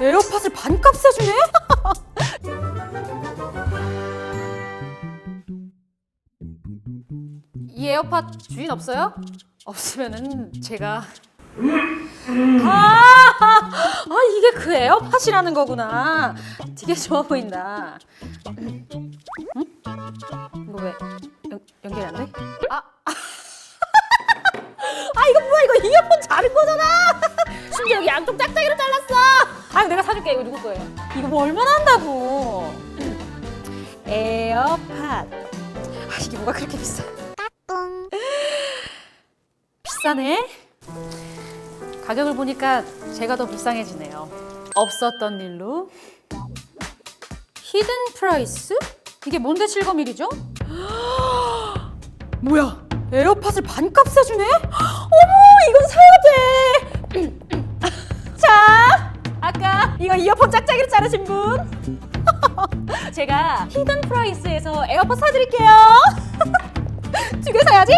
에어팟을 반값에 주네? 이 에어팟 주인 없어요? 없으면은 제가 아, 아 이게 그 에어팟이라는 거구나. 되게 좋아 보인다. 응? 이거 왜 연, 연결이 안 돼? 아, 아 이거 뭐야 이거 이어폰 자른 거잖아. 심지어 여기 양쪽 짝짝이로 잘랐어. 아 내가 사줄게 이거 누구 거예요? 이거 뭐 얼마나 한다고? 에어팟. 아 이게 뭐가 그렇게 비싸? 비싸네. 가격을 보니까 제가 더 불쌍해지네요. 없었던 일로. 히든 프라이스? 이게 뭔데 실거밀이죠? 뭐야? 에어팟을 반값에 주네? 어머, 이건 사야 이거 이어폰 짝짝이로 자르신 분. 제가 히든 프라이스에서 에어팟 사드릴게요. 두 개 사야지?